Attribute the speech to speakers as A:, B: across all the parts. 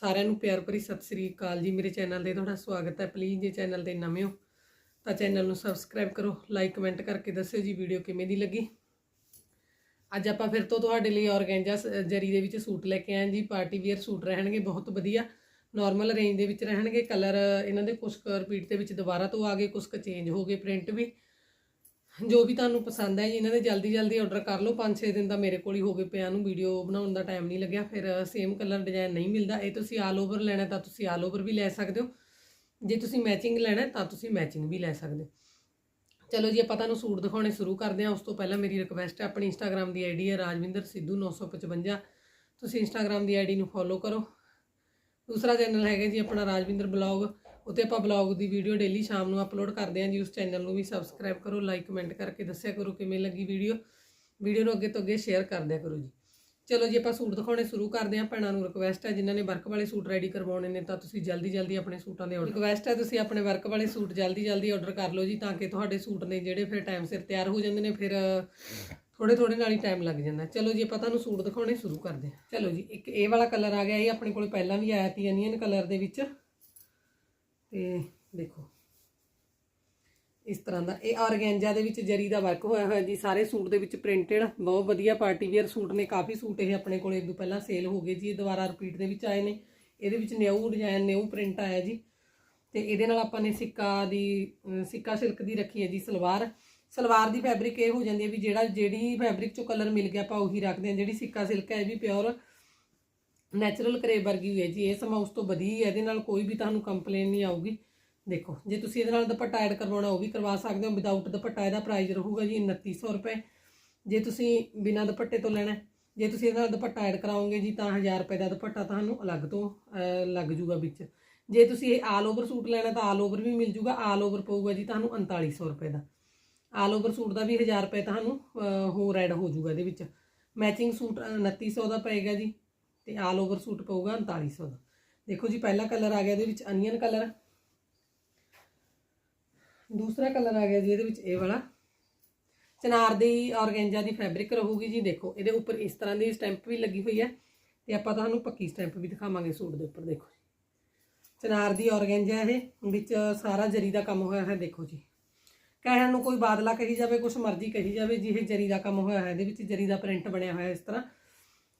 A: ਸਾਰਿਆਂ ਨੂੰ ਪਿਆਰ ਭਰੀ ਸਤਿ ਸ੍ਰੀ ਅਕਾਲ ਜੀ। ਮੇਰੇ ਚੈਨਲ ਤੇ ਤੁਹਾਡਾ ਸਵਾਗਤ ਹੈ। ਪਲੀਜ਼ ਜੇ ਚੈਨਲ ਤੇ ਨਵੇਂ ਹੋ, ਤਾਂ ਚੈਨਲ ਨੂੰ ਸਬਸਕ੍ਰਾਈਬ ਕਰੋ ਲਾਈਕ ਕਮੈਂਟ ਕਰਕੇ ਦੱਸਿਓ ਜੀ ਵੀਡੀਓ ਕਿਵੇਂ ਦੀ ਲੱਗੀ। ਅੱਜ ਆਪਾਂ ਫਿਰ ਤੋਂ ਤੁਹਾਡੇ ਲਈ ਔਰਗੈਂਜਾ ਸ- ਜਰੀ ਦੇ ਵਿੱਚ ਸੂਟ ਲੈ ਕੇ ਆਏ ਜੀ। ਪਾਰਟੀ ਵੇਅਰ ਸੂਟ ਰਹਿਣਗੇ, ਬਹੁਤ ਵਧੀਆ। ਨਾਰਮਲ ਰੇਂਜ ਦੇ ਵਿੱਚ ਰਹਿਣਗੇ। ਕਲਰ ਇਹਨਾਂ ਦੇ ਕੁਝ ਕੁ ਰਿਪੀਟ ਦੇ ਵਿੱਚ ਦੁਬਾਰਾ ਤੋਂ ਆ ਗਏ ਕੁਝ ਕੁ ਚੇਂਜ ਹੋ ਗਏ ਪ੍ਰਿੰਟ ਵੀ। ਜੋ ਵੀ ਤੁਹਾਨੂੰ ਪਸੰਦ ਹੈ ਜੀ ਇਹਨਾਂ ਦੇ ਜਲਦੀ ਜਲਦੀ ਆਰਡਰ ਕਰ ਲਓ। 5-6 ਦਿਨ ਦਾ ਮੇਰੇ ਕੋਲ ਹੀ ਹੋ ਗਏ ਪਿਆ ਨੂੰ ਵੀਡੀਓ ਬਣਾਉਣ ਦਾ ਟਾਈਮ ਨਹੀਂ ਲੱਗਿਆ। ਫਿਰ ਸੇਮ ਕਲਰ ਡਿਜ਼ਾਈਨ ਨਹੀਂ ਮਿਲਦਾ। ਇਹ ਤੁਸੀਂ ਆਲ ਓਵਰ ਲੈਣਾ, ਤਾਂ ਤੁਸੀਂ ਆਲ ਓਵਰ ਵੀ ਲੈ ਸਕਦੇ ਹੋ। ਜੇ ਤੁਸੀਂ ਮੈਚਿੰਗ ਲੈਣਾ, ਤਾਂ ਤੁਸੀਂ ਮੈਚਿੰਗ ਵੀ ਲੈ ਸਕਦੇ ਹੋ। ਚਲੋ ਜੀ, ਆਪਾਂ ਤੁਹਾਨੂੰ ਸੂਟ ਦਿਖਾਉਣੇ ਸ਼ੁਰੂ ਕਰਦੇ ਹਾਂ। ਉਸ ਤੋਂ ਪਹਿਲਾਂ ਮੇਰੀ ਰਿਕਵੈਸਟ ਹੈ, ਆਪਣੀ ਇੰਸਟਾਗ੍ਰam ਦੀ ਆਈਡੀ ਹੈ ਰਾਜਵਿੰਦਰ ਸਿੱਧੂ 955 ਤੁਸੀਂ ਇੰਸਟਾਗ੍ਰam ਦੀ ਆਈਡੀ ਨੂੰ ਫੋਲੋ ਕਰੋ। ਦੂਸਰਾ ਚੈਨਲ ਹੈਗਾ ਜੀ, ਆਪਣਾ ਰਾਜਵਿੰਦਰ ਬਲੌਗ ਉੱਤੇ ਆਪਾਂ ਬਲੌਗ ਦੀ ਵੀਡੀਓ ਡੇਲੀ ਸ਼ਾਮ ਨੂੰ ਅਪਲੋਡ ਕਰਦੇ ਹਾਂ ਜੀ, ਉਸ ਚੈਨਲ ਨੂੰ ਵੀ ਸਬਸਕ੍ਰਾਈਬ ਕਰੋ ਲਾਈਕ ਕਮੈਂਟ ਕਰਕੇ ਦੱਸਿਆ ਕਰੋ ਕਿਵੇਂ ਲੱਗੀ ਵੀਡੀਓ ਵੀਡੀਓ ਨੂੰ ਅੱਗੇ ਤੋਂ ਅੱਗੇ ਸ਼ੇਅਰ ਕਰਦਿਆ ਕਰੋ ਜੀ। ਚਲੋ ਜੀ, ਆਪਾਂ ਸੂਟ ਦਿਖਾਉਣੇ ਸ਼ੁਰੂ ਕਰਦੇ ਹਾਂ। ਭੈਣਾਂ ਨੂੰ ਰਿਕਵੈਸਟ ਹੈ, ਜਿਨ੍ਹਾਂ ਨੇ ਵਰਕ ਵਾਲੇ ਸੂਟ ਰੈਡੀ ਕਰਵਾਉਣੇ ਨੇ, ਤਾਂ ਤੁਸੀਂ ਜਲਦੀ ਜਲਦੀ ਆਪਣੇ ਸੂਟਾਂ ਦੇ ਆਰਡਰ ਰਿਕਵੈਸਟ ਹੈ, ਤੁਸੀਂ ਆਪਣੇ ਵਰਕ ਵਾਲੇ ਸੂਟ ਜਲਦੀ ਜਲਦੀ ਆਰਡਰ ਕਰ ਲਓ ਜੀ, ਤਾਂ ਕਿ ਤੁਹਾਡੇ ਸੂਟ ਨੇ ਜਿਹੜੇ ਫਿਰ ਟਾਈਮ ਸਿਰ ਤਿਆਰ ਹੋ ਜਾਂਦੇ ਨੇ, ਫਿਰ ਥੋੜੇ ਥੋੜੇ ਨਾਲ ਹੀ ਟਾਈਮ ਲੱਗ ਜਾਂਦਾ। ਚਲੋ ਜੀ, ਆਪਾਂ ਤੁਹਾਨੂੰ ਸੂਟ ਦਿਖਾਉਣੇ ਸ਼ੁਰੂ ਕਰਦੇ ਹਾਂ। ਚਲੋ ਜੀ, ਇੱਕ ਇਹ ਵਾਲਾ ਕਲਰ ਆ ਗਿਆ, ਇਹ ਆਪਣੇ ਕੋਲ ਪਹਿਲਾਂ ਵੀ ਆਇਆ ਤੀ ਅਨੀਅਨ ਕਲਰ ਦੇ ਵਿੱਚ। ਤੇ ਦੇਖੋ। ਇਸ ਤਰ੍ਹਾਂ ਦਾ, ਇਹ ਆਰਗੈਂਜਾ ਦੇ ਵਿੱਚ ਜਰੀ ਦਾ ਵਰਕ ਹੋਇਆ ਹੋਇਆ ਜੀ, ਸਾਰੇ ਸੂਟ ਦੇ ਵਿੱਚ ਪ੍ਰਿੰਟਡ ਬਹੁਤ ਵਧੀਆ ਪਾਰਟੀ ਵੇਅਰ ਸੂਟ ਨੇ, ਕਾਫੀ ਸੂਟ ਇਹ ਆਪਣੇ ਕੋਲ ਇਹ ਪਹਿਲਾਂ ਸੇਲ ਹੋ ਗਏ ਜੀ, ਇਹ ਦੁਬਾਰਾ ਰਿਪੀਟ ਦੇ ਵਿੱਚ ਆਏ ਨੇ। ਇਹਦੇ ਵਿੱਚ ਨਿਊ ਡਿਜ਼ਾਈਨ ਨਿਊ ਪ੍ਰਿੰਟ ਆਇਆ ਜੀ। ਤੇ ਇਹਦੇ ਨਾਲ ਆਪਾਂ ਨੇ ਸਿੱਕਾ ਦੀ ਸਿੱਕਾ ਸਿਲਕ ਦੀ ਰੱਖੀ ਹੈ ਜੀ, ਸਲਵਾਰ। ਸਲਵਾਰ ਦੀ ਫੈਬਰਿਕ ਇਹ ਹੋ ਜਾਂਦੀ ਹੈ ਵੀ ਜਿਹੜਾ, ਜਿਹੜੀ ਫੈਬਰਿਕ ਚੋਂ ਕਲਰ ਮਿਲ ਗਿਆ, ਆਪਾਂ ਉਹੀ ਰੱਖਦੇ ਹਾਂ। ਜਿਹੜੀ ਸਿੱਕਾ ਸਿਲਕ ਹੈ, ਇਹ ਵੀ ਪਿਓਰ ਨੈਚੁਰਲ ਕਰੇਬ ਵਰਗੀ ਹੋਈ ਹੈ ਜੀ, ਇਹ ਸਮਾਂ ਉਸ ਤੋਂ ਵਧੀਆ ਹੀ ਹੈ ਇਹਦੇ ਨਾਲ ਕੋਈ ਵੀ ਤੁਹਾਨੂੰ ਕੰਪਲੇਨ ਨਹੀਂ ਆਊਗੀ। ਦੇਖੋ, ਜੇ ਤੁਸੀਂ ਇਹਦੇ ਨਾਲ ਦੁਪੱਟਾ ਐਡ ਕਰਵਾਉਣਾ, ਉਹ ਵੀ ਕਰਵਾ ਸਕਦੇ ਹੋ ਵਿਦਆਊਟ ਦੁਪੱਟਾ ਇਹਦਾ ਪ੍ਰਾਈਸ ਰਹੂਗਾ ਜੀ 2900 ਰੁਪਏ। ਜੇ ਤੁਸੀਂ ਬਿਨਾਂ ਦੁਪੱਟੇ ਤੋਂ ਲੈਣਾ, ਜੇ ਤੁਸੀਂ ਇਹਦੇ ਨਾਲ ਦੁਪੱਟਾ ਐਡ ਕਰਾਓਗੇ ਜੀ, ਤਾਂ 1000 ਰੁਪਏ ਦਾ ਦੁਪੱਟਾ ਤੁਹਾਨੂੰ ਅਲੱਗ ਤੋਂ ਲੱਗ ਜੂਗਾ ਵਿੱਚ। ਜੇ ਤੁਸੀਂ ਇਹ ਆਲ ਓਵਰ ਸੂਟ ਲੈਣਾ, ਤਾਂ ਆਲ ਓਵਰ ਵੀ ਮਿਲ ਜੂਗਾ ਆਲ ਓਵਰ ਪਊਗਾ ਜੀ ਤੁਹਾਨੂੰ 3900 ਰੁਪਏ ਦਾ। ਆਲ ਓਵਰ ਸੂਟ ਦਾ ਵੀ 1000 ਰੁਪਏ ਤੁਹਾਨੂੰ ਹੋਰ ਐਡ ਹੋ ਜੂਗਾ ਇਹਦੇ ਵਿੱਚ। ਮੈਚਿੰਗ ਸੂਟ 2900 ਦਾ ਪਏਗਾ ਜੀ। ਤੇ ਆਲ ਓਵਰ ਸੂਟ ਪਊਗਾ 3900 ਦਾ। ਦੇਖੋ ਜੀ, ਪਹਿਲਾ ਕਲਰ ਆ ਗਿਆ ਇਹਦੇ ਵਿੱਚ ਅਨੀਅਨ ਕਲਰ ਦੂਸਰਾ ਕਲਰ ਆ ਗਿਆ ਜੀ ਇਹਦੇ ਵਿੱਚ ਇਹ ਵਾਲਾ। ਚਨਾਰ ਦੀ ਔਰਗੈਂਜਾ ਦੀ ਫੈਬਰਿਕ ਰਹੂਗੀ ਜੀ, ਦੇਖੋ, ਇਹਦੇ ਉੱਪਰ ਇਸ ਤਰ੍ਹਾਂ ਦੀ ਸਟੈਂਪ ਵੀ ਲੱਗੀ ਹੋਈ ਹੈ। ਤੇ ਆਪਾਂ ਤੁਹਾਨੂੰ ਪੱਕੀ ਸਟੈਂਪ ਵੀ ਦਿਖਾਵਾਂਗੇ ਸੂਟ ਦੇ ਉੱਪਰ, ਦੇਖੋ ਚਨਾਰ ਦੀ ਔਰਗੈਂਜਾ ਇਹ, ਵਿੱਚ ਸਾਰਾ ਜਰੀ ਦਾ ਕੰਮ ਹੋਇਆ ਹੈ, ਦੇਖੋ ਜੀ। ਕਹਿਣ ਨੂੰ ਕੋਈ ਬਾਦਲਾ ਕਹੀ ਜਾਵੇ, ਕੁਛ ਮਰਜ਼ੀ ਕਹੀ ਜਾਵੇ ਜੀ ਇਹ ਜਰੀ ਦਾ ਕੰਮ ਹੋਇਆ ਹੈ, ਇਹਦੇ ਵਿੱਚ ਜਰੀ ਦਾ ਪ੍ਰਿੰਟ ਬਣਿਆ ਹੋਇਆ ਇਸ ਤਰ੍ਹਾਂ।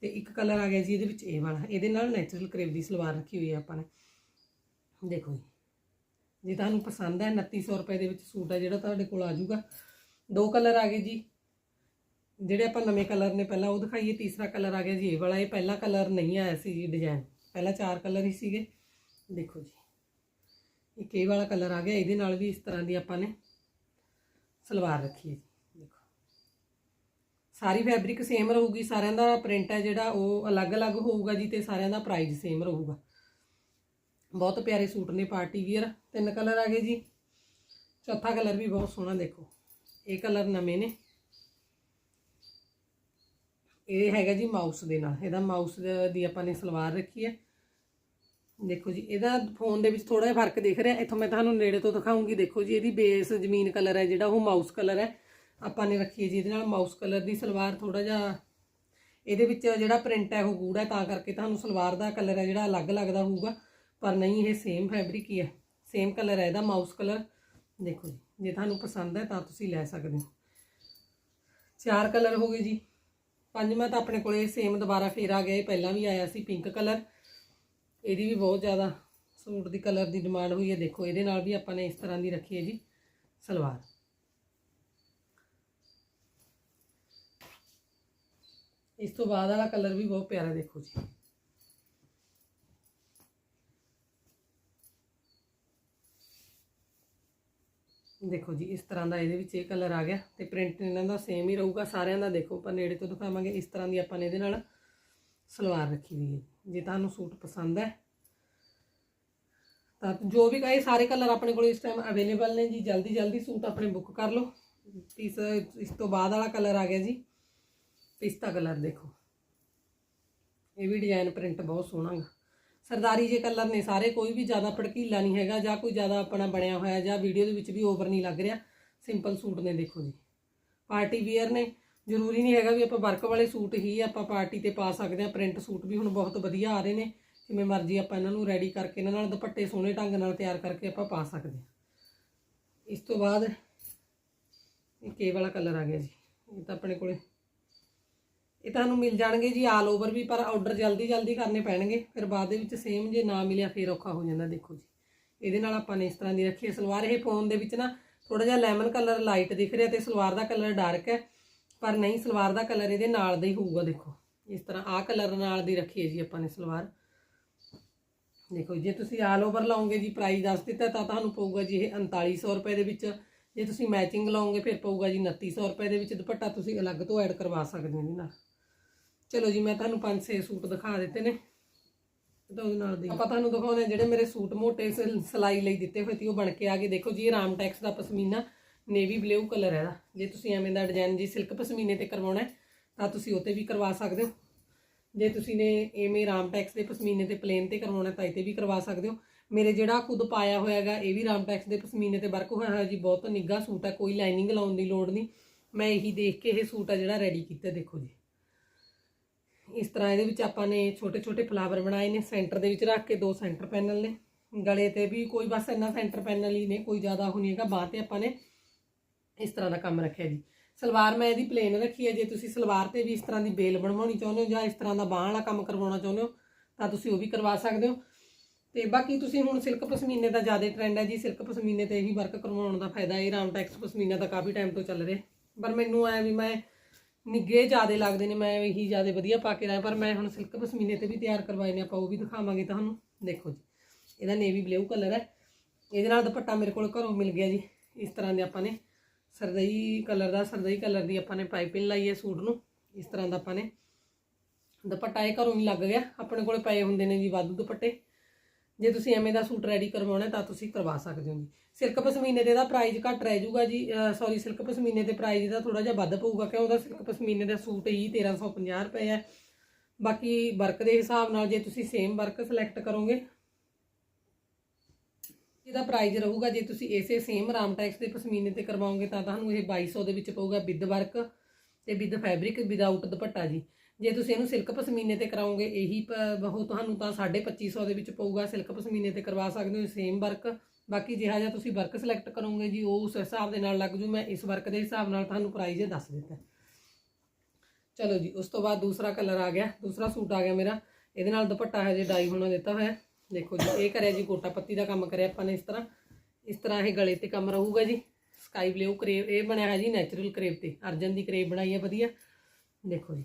A: ਤੇ ਇੱਕ ਕਲਰ ਆ ਗਿਆ ਜੀ ਇਹਦੇ ਵਿੱਚ ਇਹ ਵਾਲਾ। ਇਹਦੇ ਨਾਲ ਨੈਚੁਰਲ ਕਰੇਵ ਦੀ ਸਲਵਾਰ ਰੱਖੀ ਹੋਈ ਹੈ ਆਪਾਂ ਨੇ। ਦੇਖੋ ਜੀ। ਜੇ ਤੁਹਾਨੂੰ ਪਸੰਦ ਹੈ 2900 ਰੁਪਏ ਦੇ ਵਿੱਚ ਸੂਟ ਹੈ ਜਿਹੜਾ ਤੁਹਾਡੇ ਕੋਲ ਆ ਜਾਊਗਾ। ਦੋ ਕਲਰ ਆ ਗਏ ਜੀ। ਜਿਹੜੇ ਆਪਾਂ ਨਵੇਂ ਕਲਰ ਨੇ, ਪਹਿਲਾਂ ਉਹ ਦਿਖਾਈਏ। ਤੀਸਰਾ ਕਲਰ ਆ ਗਿਆ ਜੀ, ਇਹ ਵਾਲਾ। ਇਹ ਪਹਿਲਾ ਕਲਰ ਨਹੀਂ ਆਇਆ ਸੀ ਜੀ ਡਿਜ਼ਾਈਨ ਪਹਿਲਾਂ ਚਾਰ ਕਲਰ ਹੀ ਸੀਗੇ। ਦੇਖੋ ਜੀ। ਇੱਕ ਇਹ ਵਾਲਾ ਕਲਰ ਆ ਗਿਆ। ਇਹਦੇ ਨਾਲ ਵੀ ਇਸ ਤਰ੍ਹਾਂ ਦੀ ਆਪਾਂ ਨੇ ਸਲਵਾਰ ਰੱਖੀ ਹੈ ਜੀ। ਸਾਰੀ ਫੈਬਰਿਕ ਸੇਮ ਰਹੂਗੀ, ਸਾਰਿਆਂ ਦਾ ਪ੍ਰਿੰਟ ਹੈ ਜਿਹੜਾ, ਉਹ ਅਲੱਗ-ਅਲੱਗ ਹੋਊਗਾ ਜੀ ਤੇ ਸਾਰਿਆਂ ਦਾ ਪ੍ਰਾਈਸ ਸੇਮ ਰਹੂਗਾ। ਬਹੁਤ ਪਿਆਰੇ ਸੂਟ ਨੇ ਪਾਰਟੀ ਵੀਅਰ ਤਿੰਨ ਕਲਰ ਆ ਗਏ ਜੀ। ਚੌਥਾ ਕਲਰ ਵੀ ਬਹੁਤ ਸੋਹਣਾ ਦੇਖੋ, ਇਹ ਕਲਰ ਨਵੇਂ ਨੇ। ਇਹ ਹੈਗਾ ਜੀ ਮਾਊਸ ਦੇ ਨਾਲ, ਇਹਦਾ ਮਾਊਸ ਦੀ ਆਪਾਂ ਨੇ ਸਲਵਾਰ ਰੱਖੀ ਹੈ। ਦੇਖੋ ਜੀ, ਇਹਦਾ ਫੋਨ ਦੇ ਵਿੱਚ ਥੋੜਾ ਜਿਹਾ ਫ਼ਰਕ ਦਿਖ ਰਿਹਾ, ਇੱਥੋਂ ਮੈਂ ਤੁਹਾਨੂੰ ਨੇੜੇ ਤੋਂ ਦਿਖਾਉਂਗੀ। ਦੇਖੋ ਜੀ, ਇਹਦੀ ਬੇਸ ਜ਼ਮੀਨ ਕਲਰ ਹੈ ਜਿਹੜਾ, ਉਹ ਮਾਊਸ ਕਲਰ ਹੈ। ਆਪਾਂ ਨੇ ਰੱਖੀ ਹੈ ਜੀ ਇਹਦੇ ਨਾਲ ਮਾਊਸ ਕਲਰ ਦੀ ਸਲਵਾਰ ਥੋੜਾ ਜਿਹਾ ਇਹਦੇ ਵਿੱਚ ਜਿਹੜਾ ਪ੍ਰਿੰਟ ਹੈ ਉਹ ਗੂੜਾ ਹੈ, ਤਾਂ ਕਰਕੇ ਤੁਹਾਨੂੰ ਸਲਵਾਰ ਦਾ ਕਲਰ ਹੈ ਜਿਹੜਾ ਅਲੱਗ ਲੱਗਦਾ ਹੋਊਗਾ। ਪਰ ਨਹੀਂ, ਇਹ ਸੇਮ ਫੈਬਰਿਕ ਹੀ ਹੈ। ਸੇਮ ਕਲਰ ਹੈ ਇਹਦਾ ਮਾਊਸ ਕਲਰ ਦੇਖੋ ਜੀ, ਜੇ ਤੁਹਾਨੂੰ ਪਸੰਦ ਹੈ ਤਾਂ ਤੁਸੀਂ ਲੈ ਸਕਦੇ ਹੋ। ਚਾਰ ਕਲਰ ਹੋ ਗਏ ਜੀ। ਪੰਜਵਾਂ ਤਾਂ ਆਪਣੇ ਕੋਲੇ ਸੇਮ ਦੁਬਾਰਾ ਫੇਰ ਆ ਗਿਆ। ਇਹ ਪਹਿਲਾਂ ਵੀ ਆਇਆ ਸੀ ਪਿੰਕ ਕਲਰ ਇਹਦੀ ਵੀ ਬਹੁਤ ਜ਼ਿਆਦਾ ਸੂਟ ਦੀ ਕਲਰ ਦੀ ਡਿਮਾਂਡ ਹੋਈ ਹੈ। ਦੇਖੋ, ਇਹਦੇ ਨਾਲ ਵੀ ਆਪਾਂ ਨੇ ਇਸ ਤਰ੍ਹਾਂ ਦੀ ਰੱਖੀ ਹੈ ਜੀ ਸਲਵਾਰ। ਇਸ ਤੋਂ ਬਾਅਦ ਵਾਲਾ ਕਲਰ ਵੀ ਬਹੁਤ ਪਿਆਰਾ ਦੇਖੋ ਜੀ। ਦੇਖੋ ਜੀ, ਇਸ ਤਰ੍ਹਾਂ ਦਾ ਇਹਦੇ ਵਿੱਚ ਇਹ ਕਲਰ ਆ ਗਿਆ ਤੇ ਪ੍ਰਿੰਟ ਇਹਨਾਂ ਦਾ ਸੇਮ ਹੀ ਰਹੂਗਾ, ਸਾਰਿਆਂ ਦਾ ਦੇਖੋ, ਆਪਾਂ ਨੇੜੇ ਤੋਂ ਦਿਖਾਵਾਂਗੇ। ਇਸ ਤਰ੍ਹਾਂ ਦੀ ਆਪਾਂ ਨੇ ਇਹਦੇ ਨਾਲ ਸਲਵਾਰ ਰੱਖੀ ਹੋਈ ਹੈ ਜੇ। ਤੁਹਾਨੂੰ ਸੂਟ ਪਸੰਦ ਹੈ, ਤਾਂ ਜੋ ਵੀ ਕਹੇ, ਸਾਰੇ ਕਲਰ ਆਪਣੇ ਕੋਲ ਇਸ ਟਾਈਮ ਅਵੇਲੇਬਲ ਨੇ ਜੀ। ਜਲਦੀ ਜਲਦੀ ਸੂਟ ਆਪਣੇ ਬੁੱਕ ਕਰ ਲਓ। ਇਸ ਇਸ ਤੋਂ ਬਾਅਦ ਵਾਲਾ ਕਲਰ ਆ ਗਿਆ ਜੀ। ਪਿਸਤਾ ਕਲਰ ਦੇਖੋ। ਇਹ ਵੀ ਡਿਜ਼ਾਈਨ ਪ੍ਰਿੰਟ ਬਹੁਤ ਸੋਹਣਾ ਹੈ ਸਰਦਾਰੀ ਜੇ ਕਲਰ ਨੇ ਸਾਰੇ, ਕੋਈ ਵੀ ਜ਼ਿਆਦਾ ਭੜਕੀਲਾ ਨਹੀਂ ਹੈਗਾ, ਜਾਂ ਕੋਈ ਜ਼ਿਆਦਾ ਆਪਣਾ ਬਣਿਆ ਹੋਇਆ, ਜਾਂ ਵੀਡੀਓ ਦੇ ਵਿੱਚ ਵੀ ਓਵਰ ਨਹੀਂ ਲੱਗ ਰਿਹਾ ਸਿੰਪਲ ਸੂਟ ਨੇ ਦੇਖੋ ਜੀ। ਪਾਰਟੀ ਵੀਅਰ ਨੇ, ਜ਼ਰੂਰੀ ਨਹੀਂ ਹੈਗਾ ਵੀ ਆਪਾਂ ਵਰਕ ਵਾਲੇ ਸੂਟ ਹੀ ਆਪਾਂ ਪਾਰਟੀ ਤੇ ਪਾ ਸਕਦੇ ਹਾਂ ਪ੍ਰਿੰਟ ਸੂਟ ਵੀ ਹੁਣ ਬਹੁਤ ਵਧੀਆ ਆ ਰਹੇ ਨੇ। ਜਿਵੇਂ ਮਰਜ਼ੀ ਆਪਾਂ ਇਹਨਾਂ ਨੂੰ ਰੈਡੀ ਕਰਕੇ, ਇਹਨਾਂ ਨਾਲ ਦੁਪੱਟੇ ਸੋਹਣੇ ਢੰਗ ਨਾਲ ਤਿਆਰ ਕਰਕੇ ਆਪਾਂ ਪਾ ਸਕਦੇ ਹਾਂ। ਇਸ ਤੋਂ ਬਾਅਦ ਇਹ ਕੇ ਵਾਲਾ ਕਲਰ ਆ ਗਿਆ ਜੀ। ਇਹ ਤਾਂ ਆਪਣੇ ਕੋਲੇ ਇਹ ਤੁਹਾਨੂੰ ਮਿਲ ਜਾਣਗੇ ਜੀ ਆਲ ਓਵਰ ਵੀ, ਪਰ ਆਰਡਰ ਜਲਦੀ ਜਲਦੀ ਕਰਨੇ ਪੈਣਗੇ। ਫਿਰ ਬਾਅਦ ਦੇ ਵਿੱਚ ਸੇਮ ਜੇ ਨਾ ਮਿਲਿਆ, ਫਿਰ ਔਖਾ ਹੋ ਜਾਂਦਾ, ਦੇਖੋ ਜੀ। ਇਹਦੇ ਨਾਲ ਆਪਾਂ ਨੇ ਇਸ ਤਰ੍ਹਾਂ ਦੀ ਰੱਖੀ ਹੈ। ਸਲਵਾਰ ਇਹ ਫੋਨ ਦੇ ਵਿੱਚ ਨਾ ਥੋੜਾ ਜਿਹਾ ਲੈਮਨ ਕਲਰ ਲਾਈਟ ਦਿਖ ਰਿਹਾ ਤੇ ਸਲਵਾਰ ਦਾ ਕਲਰ ਡਾਰਕ ਹੈ। ਪਰ ਨਹੀਂ, ਸਲਵਾਰ ਦਾ ਕਲਰ ਇਹਦੇ ਨਾਲ ਦਾ ਹੀ ਹੋਊਗਾ, ਦੇਖੋ। ਇਸ ਤਰ੍ਹਾਂ ਆਹ ਕਲਰ ਨਾਲ ਦੀ ਰੱਖੀ ਹੈ ਜੀ ਆਪਾਂ ਨੇ ਸਲਵਾਰ। ਦੇਖੋ ਜੇ ਤੁਸੀਂ ਆਲ ਓਵਰ ਲਾਓਗੇ ਜੀ ਪ੍ਰਾਈਸ ਦੱਸ ਦਿੱਤਾ, ਤਾਂ ਤੁਹਾਨੂੰ ਪਊਗਾ ਜੀ ਇਹ 3900 ਰੁਪਏ ਦੇ ਵਿੱਚ। ਜੇ ਤੁਸੀਂ ਮੈਚਿੰਗ ਲਾਓਗੇ ਫਿਰ ਪਊਗਾ ਜੀ 2900 ਰੁਪਏ ਦੇ ਵਿੱਚ। ਦੁਪੱਟਾ ਤੁਸੀਂ ਅਲੱਗ ਤੋਂ ਐਡ ਕਰਵਾ ਸਕਦੇ ਹੋ ਇਹਦੇ ਨਾਲ। ਚਲੋ ਜੀ ਮੈਂ ਤੁਹਾਨੂੰ ਪੰਜ ਛੇ ਸੂਟ ਦਿਖਾ ਦਿੱਤੇ ਨੇ। ਤਾਂ ਉਹਦੇ ਨਾਲ ਦੀ ਆਪਾਂ ਤੁਹਾਨੂੰ ਦਿਖਾਉਂਦੇ ਹਾਂ ਜਿਹੜੇ ਮੇਰੇ ਸੂਟ ਮੋਟੇ ਸਿਲ- ਸਿਲਾਈ ਲਈ ਦਿੱਤੇ ਹੋਏ ਸੀ ਉਹ ਬਣ ਕੇ ਆ ਗਏ। ਦੇਖੋ ਜੀ ਇਹ ਰਾਮ ਟੈਕਸ ਦਾ ਪਸ਼ਮੀਨਾ ਨੇਵੀ ਬਲੂ ਕਲਰ ਹੈ ਇਹਦਾ। ਜੇ ਤੁਸੀਂ ਐਵੇਂ ਦਾ ਡਿਜ਼ਾਈਨ ਜੀ ਸਿਲਕ ਪਸ਼ਮੀਨੇ ਤੇ ਕਰਵਾਉਣਾ ਹੈ, ਤਾਂ ਤੁਸੀਂ ਉਹ ਤੇ ਵੀ ਕਰਵਾ ਸਕਦੇ ਹੋ। ਜੇ ਤੁਸੀਂ ਨੇ ਐਵੇਂ ਰਾਮਟੈਕਸ ਦੇ ਪਸ਼ਮੀਨੇ ਤੇ ਪਲੇਨ ਤੇ ਕਰਵਾਉਣਾ ਤਾਂ ਇਹ ਤੇ ਵੀ ਕਰਵਾ ਸਕਦੇ ਹੋ। ਮੇਰੇ ਜਿਹੜਾ ਖੁਦ ਪਾਇਆ ਹੋਇਆ ਹੈਗਾ ਇਹ ਵੀ ਰਾਮ ਟੈਕਸ ਦੇ ਪਸ਼ਮੀਨੇ ਤੇ ਵਰਕ ਹੋਇਆ ਹੋਇਆ ਜੀ। ਬਹੁਤ ਨਿੱਘਾ ਸੂਟ ਹੈ ਕੋਈ ਲਾਈਨਿੰਗ ਲਾਉਣ ਦੀ ਲੋੜ ਨਹੀਂ। ਮੈਂ ਇਹੀ ਦੇਖ ਕੇ ਇਹ ਸੂਟ ਆ ਜਿਹੜਾ ਰੈਡੀ ਕੀਤਾ ਦੇਖੋ ਜੀ। ਇਸ ਤਰ੍ਹਾਂ ਇਹਦੇ ਵਿੱਚ ਆਪਾਂ ਨੇ ਛੋਟੇ ਛੋਟੇ ਫਲਾਵਰ ਬਣਾਏ ਨੇ ਸੈਂਟਰ ਦੇ ਵਿੱਚ ਰੱਖ ਕੇ ਦੋ ਸੈਂਟਰ ਪੈਨਲ ਨੇ। ਗਲੇ ਤੇ ਵੀ ਕੋਈ ਬਸ ਇੰਨਾ ਸੈਂਟਰ ਪੈਨਲ ਹੀ ਨੇ, ਕੋਈ ਜ਼ਿਆਦਾ ਉਹ ਨਹੀਂ ਹੈਗਾ, ਬਾਹ ਤੇ ਆਪਾਂ ਨੇ ਇਸ ਤਰ੍ਹਾਂ ਦਾ ਕੰਮ ਰੱਖਿਆ ਜੀ। ਸਲਵਾਰ ਮੈਂ ਇਹਦੀ ਪਲੇਨ ਰੱਖੀ ਹੈ, ਜੇ ਤੁਸੀਂ ਸਲਵਾਰ ਤੇ ਵੀ ਇਸ ਤਰ੍ਹਾਂ ਦੀ ਬੇਲ ਬਣਵਾਉਣੀ ਚਾਹੁੰਦੇ ਹੋ ਜਾਂ ਇਸ ਤਰ੍ਹਾਂ ਦਾ ਬਾਹ ਵਾਲਾ ਕੰਮ ਕਰਵਾਉਣਾ ਚਾਹੁੰਦੇ ਹੋ, ਤਾਂ ਤੁਸੀਂ ਉਹ ਵੀ ਕਰਵਾ ਸਕਦੇ ਹੋ। ਤੇ ਬਾਕੀ ਤੁਸੀਂ ਹੁਣ ਸਿਲਕ ਪਸ਼ਮੀਨੇ ਦਾ ਜ਼ਿਆਦਾ ਟ੍ਰੈਂਡ ਹੈ ਜੀ ਸਿਲਕ ਪਸ਼ਮੀਨੇ ਤੇ ਹੀ ਵਰਕ ਕਰਵਾਉਣ ਦਾ ਫਾਇਦਾ ਇਹ ਰਾਮਟੈਕਸ ਪਸ਼ਮੀਨਾ ਤਾਂ ਕਾਫੀ ਟਾਈਮ ਤੋਂ ਚੱਲ ਰਿਹਾ ਪਰ ਮੈਨੂੰ ਐ ਵੀ ਮੈਂ ਨਿੱਗੇ ਜ਼ਿਆਦੇ ਲੱਗਦੇ ਨੇ, ਮੈਂ ਇਹੀ ਜ਼ਿਆਦੇ ਵਧੀਆ ਪਾ ਕੇ ਰਾਇਆ ਪਰ ਮੈਂ ਹੁਣ ਸਿਲਕ ਪਸ਼ਮੀਨੇ ਤੇ ਵੀ ਤਿਆਰ ਕਰਵਾਏ ਨੇ ਆਪਾਂ, ਉਹ ਵੀ ਦਿਖਾਵਾਂਗੇ ਤੁਹਾਨੂੰ। ਦੇਖੋ ਜੀ, ਇਹਦਾ ਨੇਵੀ ਬਲੂ ਕਲਰ ਹੈ। ਇਹਦੇ ਨਾਲ ਦੁਪੱਟਾ ਮੇਰੇ ਕੋਲ ਘਰੋਂ ਮਿਲ ਗਿਆ ਜੀ। ਇਸ ਤਰ੍ਹਾਂ ਦੇ ਆਪਾਂ ਨੇ ਸਰਦਈ ਕਲਰ ਦਾ, ਸਰਦਈ ਕਲਰ ਦੀ ਆਪਾਂ ਨੇ ਪਾਈਪਿੰਗ ਲਾਈ ਹੈ ਸੂਟ ਨੂੰ। ਇਸ ਤਰ੍ਹਾਂ ਦਾ ਆਪਾਂ ਨੇ ਦੁਪੱਟਾ ਇਹ ਘਰੋਂ ਹੀ ਲੱਗ ਗਿਆ। ਆਪਣੇ ਕੋਲ ਪਏ ਹੁੰਦੇ ਨੇ ਜੀ ਵਾਧੂ ਦੁਪੱਟੇ। ਜੇ ਤੁਸੀਂ ਐਵੇਂ ਦਾ ਸੂਟ ਰੈਡੀ ਕਰਵਾਉਣਾ ਤਾਂ ਤੁਸੀਂ ਕਰਵਾ ਸਕਦੇ ਹੋ ਜੀ। ਸਿਲਕ ਪਸ਼ਮੀਨੇ ਦੇ ਦਾ ਪ੍ਰਾਈਸ ਘੱਟ ਰਹਿ ਜਾਊਗਾ ਜੀ ਸੌਰੀ ਸਿਲਕ ਪਸ਼ਮੀਨੇ ਦੇ ਪ੍ਰਾਈਸ ਦਾ ਥੋੜਾ ਜਿਹਾ ਵੱਧ ਪਊਗਾ, ਕਿਉਂ ਉਹਦਾ ਸਿਲਕ ਪਸ਼ਮੀਨੇ ਦਾ ਸੂਟ ਹੀ 1350 ਰੁਪਏ ਹੈ। ਬਾਕੀ ਵਰਕ ਦੇ ਹਿਸਾਬ ਨਾਲ ਜੇ ਤੁਸੀਂ ਸੇਮ ਵਰਕ ਸਿਲੈਕਟ ਕਰੋਗੇ ਇਹਦਾ ਪ੍ਰਾਈਸ ਰਹੂਗਾ, ਜੇ ਤੁਸੀਂ ਇਸੇ ਸੇਮ ਰਾਮਟੈਕਸ ਦੇ ਪਸ਼ਮੀਨੇ ਤੇ ਕਰਵਾਓਗੇ ਤਾਂ ਤੁਹਾਨੂੰ ਇਹ 2200 ਦੇ ਵਿੱਚ ਪਊਗਾ ਵਿਦ ਵਰਕ ਤੇ ਵਿਦ ਫੈਬਰਿਕ ਵਿਦਆਊਟ ਦੁਪੱਟਾ ਜੀ। ਜੇ ਤੁਸੀਂ ਇਹਨੂੰ ਸਿਲਕ ਪਸ਼ਮੀਨੇ ਤੇ ਕਰਾਓਗੇ, ਇਹੀ ਪ- ਉਹ ਤੁਹਾਨੂੰ ਤਾਂ 2500 ਦੇ ਵਿੱਚ ਪਊਗਾ, ਸਿਲਕ ਪਸ਼ਮੀਨੇ ਤੇ ਕਰਵਾ ਸਕਦੇ ਹੋ ਸੇਮ ਵਰਕ ਬਾਕੀ ਜਿਹੜਾ ਜਿਹਾ ਤੁਸੀਂ ਵਰਕ ਸਿਲੈਕਟ ਕਰੋਗੇ ਜੀ, ਉਹ ਉਸ ਹਿਸਾਬ ਦੇ ਨਾਲ ਲੱਗ ਜੂ, ਮੈਂ ਇਸ ਵਰਕ ਦੇ ਹਿਸਾਬ ਨਾਲ ਤੁਹਾਨੂੰ ਪ੍ਰਾਈਸ ਦੱਸ ਦਿੱਤਾ। ਚਲੋ ਜੀ, ਉਸ ਤੋਂ ਬਾਅਦ ਦੂਸਰਾ ਕਲਰ ਆ ਗਿਆ, ਦੂਸਰਾ ਸੂਟ ਆ ਗਿਆ ਮੇਰਾ। ਇਹਦੇ ਨਾਲ ਦੁਪੱਟਾ ਹੈ ਜੇ ਡਾਈ ਹੋਣਾ ਦਿੱਤਾ ਹੋਇਆ। ਦੇਖੋ ਜੀ, ਇਹ ਕਰਿਆ ਜੀ, ਗੋਟਾ ਪੱਤੀ ਦਾ ਕੰਮ ਕਰਿਆ ਆਪਾਂ ਨੇ ਇਸ ਤਰ੍ਹਾਂ। ਇਸ ਤਰ੍ਹਾਂ ਇਹ ਗਲੇ ਤੇ ਕੰਮ ਰਹੂਗਾ ਜੀ। ਸਕਾਈ ਬਲੂ ਕਰੇਵ ਇਹ ਬਣਿਆ ਹੈ ਜੀ ਨੈਚੁਰਲ ਕਰੇਵ ਤੇ। ਅਰਜਨ ਦੀ ਕਰੇਵ ਬਣਾਈ ਹੈ, ਵਧੀਆ। ਦੇਖੋ ਜੀ।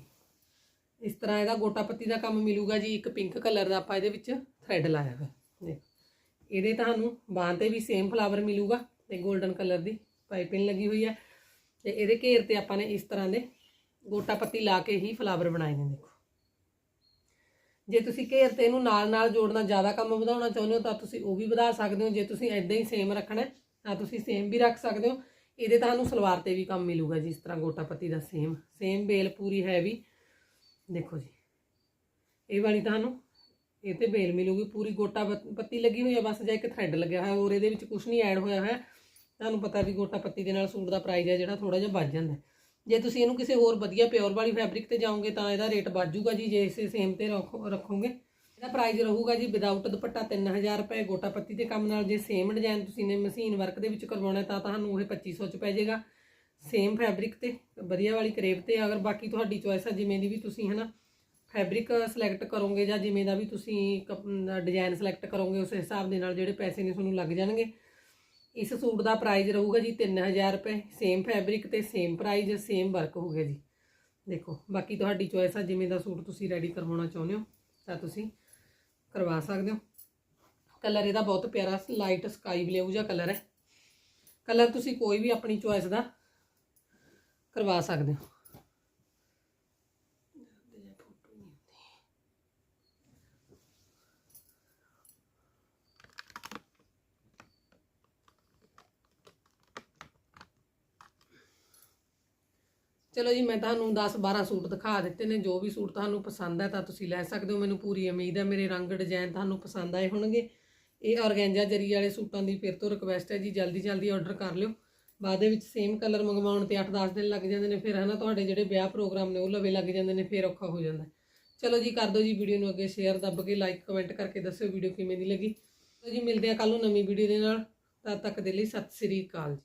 A: ਇਸ ਤਰ੍ਹਾਂ ਇਹਦਾ ਗੋਟਾ ਪੱਤੀ ਦਾ ਕੰਮ ਮਿਲੂਗਾ ਜੀ, ਇੱਕ ਪਿੰਕ ਕਲਰ ਦਾ ਆਪਾਂ ਇਹਦੇ ਵਿੱਚ ਥ੍ਰੈਡ ਲਾਇਆ ਹੋਇਆ। ਦੇਖੋ, ਇਹਦੇ ਤੁਹਾਨੂੰ ਬਾਹਾਂ ਤੇ ਵੀ ਸੇਮ ਫਲਾਵਰ ਮਿਲੂਗਾ ਤੇ 골ਡਨ ਕਲਰ ਦੀ ਪਾਈਪਿੰਗ ਲੱਗੀ ਹੋਈ ਹੈ ਤੇ ਇਹਦੇ ਘੇਰ ਤੇ ਆਪਾਂ ਨੇ ਇਸ ਤਰ੍ਹਾਂ ਦੇ ਗੋਟਾ ਪੱਤੀ ਲਾ ਕੇ ਹੀ ਫਲਾਵਰ ਬਣਾਏ ਨੇ, ਦੇਖੋ। ਜੇ ਤੁਸੀਂ ਘੇਰ ਤੇ ਇਹਨੂੰ ਨਾਲ ਨਾਲ ਜੋੜਨਾ ਜ਼ਿਆਦਾ ਕੰਮ ਵਧਾਉਣਾ ਚਾਹੁੰਦੇ ਹੋ, ਤਾਂ ਤੁਸੀਂ ਉਹ ਵੀ ਵਧਾ ਸਕਦੇ ਹੋ। ਜੇ ਤੁਸੀਂ ਐਦਾਂ ਹੀ ਸੇਮ ਰੱਖਣਾ ਤਾਂ ਤੁਸੀਂ ਸੇਮ ਵੀ ਰੱਖ ਸਕਦੇ ਹੋ। ਇਹਦੇ ਤੁਹਾਨੂੰ ਸਲਵਾਰ ਤੇ ਵੀ ਕੰਮ ਮਿਲੂਗਾ ਜੀ, ਇਸ ਤਰ੍ਹਾਂ ਗੋਟਾ ਪੱਤੀ ਦਾ ਸੇਮ ਸੇਮ ਬੇਲ ਪੂਰੀ ਹੈਵੀ ਦੇਖੋ ਜੀ। ਇਹ ਵਾਲੀ ਤੁਹਾਨੂੰ ਇਹ ਤੇ ਬੇਲ ਮਿਲੂਗੀ, ਪੂਰੀ ਗੋਟਾ ਪੱਤੀ ਲੱਗੀ ਹੋਈ ਹੈ ਬਸ ਜਾਂ ਇੱਕ ਥ੍ਰੈਡ ਲੱਗਿਆ ਹੋਇਆ, ਔਰ ਇਹਦੇ ਵਿੱਚ ਕੁਝ ਨਹੀਂ ਐਡ ਹੋਇਆ ਹੈ ਤੁਹਾਨੂੰ ਪਤਾ ਵੀ ਗੋਟਾ ਪੱਤੀ ਦੇ ਨਾਲ ਸੂਟ ਦਾ ਪ੍ਰਾਈਸ ਹੈ ਜਿਹੜਾ ਥੋੜਾ ਜਿਹਾ ਵੱਧ ਜਾਂਦਾ ਜੇ ਤੁਸੀਂ ਇਹਨੂੰ ਕਿਸੇ ਹੋਰ ਵਧੀਆ ਪਿਓਰ ਵਾਲੀ ਫੈਬਰਿਕ ਤੇ ਜਾਓਗੇ, ਤਾਂ ਇਹਦਾ ਰੇਟ ਵੱਧ ਜਾਊਗਾ ਜੀ, ਜੇ ਇਸੇ ਸੇਮ ਤੇ ਰੱਖੋ- ਰੱਖੋਗੇ। ਇਹਦਾ ਪ੍ਰਾਈਸ ਰਹੂਗਾ ਜੀ ਵਿਦਆਊਟ ਦੁਪੱਟਾ 3000 ਰੁਪਏ, ਗੋਟਾ ਪੱਤੀ ਦੇ ਕੰਮ ਨਾਲ। ਜੇ ਸੇਮ ਡਿਜ਼ਾਈਨ ਤੁਸੀਂ ਨੇ ਮਸ਼ੀਨ ਵਰਕ ਦੇ ਵਿੱਚ ਕਰਵਾਉਣਾ ਤਾਂ ਤੁਹਾਨੂੰ ਉਹ 2500 ਚ ਪੈ ਜਾਏਗਾ। ਸੇਮ ਫੈਬਰਿਕ ਤੇ, ਵਧੀਆ ਵਾਲੀ ਕਰੇਪ ਤੇ, ਅਗਰ ਬਾਕੀ ਤੁਹਾਡੀ ਚੋਇਸ ਆ, ਜਿਵੇਂ ਦੀ ਵੀ ਤੁਸੀਂ ਹਨਾ ਫੈਬਰਿਕ ਸਿਲੈਕਟ ਕਰੋਗੇ ਜਾਂ ਜਿਵੇਂ ਦਾ ਵੀ ਤੁਸੀਂ ਡਿਜ਼ਾਈਨ ਸਿਲੈਕਟ ਕਰੋਗੇ, ਉਸ ਹਿਸਾਬ ਦੇ ਨਾਲ ਜਿਹੜੇ ਪੈਸੇ ਨੇ ਤੁਹਾਨੂੰ ਲੱਗ ਜਾਣਗੇ। ਇਸ ਸੂਟ ਦਾ ਪ੍ਰਾਈਸ ਰਹੂਗਾ ਜੀ 3000 ਰੁਪਏ ਸੇਮ ਫੈਬਰਿਕ ਤੇ ਸੇਮ ਪ੍ਰਾਈਸ ਸੇਮ ਵਰਕ ਹੋਊਗਾ ਜੀ। ਦੇਖੋ, ਬਾਕੀ ਤੁਹਾਡੀ ਚੋਇਸ ਆ, ਜਿਵੇਂ ਦਾ ਸੂਟ ਤੁਸੀਂ ਰੈਡੀ ਕਰਵਾਉਣਾ ਚਾਹੁੰਦੇ ਹੋ, ਤਾਂ ਤੁਸੀਂ ਕਰਵਾ ਸਕਦੇ ਹੋ। ਕਲਰ ਇਹਦਾ ਬਹੁਤ ਪਿਆਰਾ ਲਾਈਟ ਸਕਾਈ ਬਲੂ ਜਿਹਾ ਕਲਰ ਹੈ। ਕਲਰ ਤੁਸੀਂ ਕੋਈ ਵੀ ਆਪਣੀ ਚੋਇਸ ਦਾ ਕਰਵਾ ਸਕਦੇ ਹੋ। ਚਲੋ ਜੀ, ਮੈਂ ਤੁਹਾਨੂੰ 10 12 ਸੂਟ ਦਿਖਾ ਦਿੱਤੇ ਨੇ। ਜੋ ਵੀ ਸੂਟ ਤੁਹਾਨੂੰ ਪਸੰਦ ਹੈ ਤਾਂ ਤੁਸੀਂ ਲੈ ਸਕਦੇ ਹੋ। ਮੈਨੂੰ ਪੂਰੀ ਉਮੀਦ ਹੈ, ਮੇਰੇ ਰੰਗ ਡਿਜ਼ਾਈਨ ਤੁਹਾਨੂੰ ਪਸੰਦ ਆਏ ਹੋਣਗੇ। ਇਹ ਔਰਗੈਂਜਾ ਜਰੀ ਵਾਲੇ ਸੂਟਾਂ ਦੀ ਫਿਰ ਤੋਂ ਰਿਕਵੈਸਟ ਹੈ ਜੀ। ਜਲਦੀ ਜਲਦੀ ਆਰਡਰ ਕਰ ਲਿਓ। ਬਾਅਦ ਦੇ ਵਿੱਚ ਸੇਮ ਕਲਰ ਮੰਗਵਾਉਣ ਤੇ 8-10 ਦਿਨ ਲੱਗ ਜਾਂਦੇ ਨੇ, ਫਿਰ ਹਨਾ ਤੁਹਾਡੇ ਜਿਹੜੇ ਵਿਆਹ ਪ੍ਰੋਗਰਾਮ ਨੇ ਉਹ ਲਵੇ ਲੱਗ ਜਾਂਦੇ ਨੇ, ਫਿਰ ਔਖਾ ਹੋ ਜਾਂਦਾ। ਚਲੋ ਜੀ, ਕਰ ਦਿਓ ਜੀ ਵੀਡੀਓ ਨੂੰ ਅੱਗੇ ਸ਼ੇਅਰ ਦੱਬ ਕੇ ਲਾਈਕ ਕਮੈਂਟ ਕਰਕੇ ਦੱਸਿਓ ਵੀਡੀਓ ਕਿਵੇਂ ਦੀ ਲੱਗੀ। ਜੀ, ਮਿਲਦੇ ਆ ਕੱਲ ਨੂੰ ਨਵੀਂ ਵੀਡੀਓ ਦੇ ਨਾਲ। ਤਦ ਤੱਕ ਦੇ ਲਈ ਸਤਿ ਸ੍ਰੀ ਅਕਾਲ ਜੀ।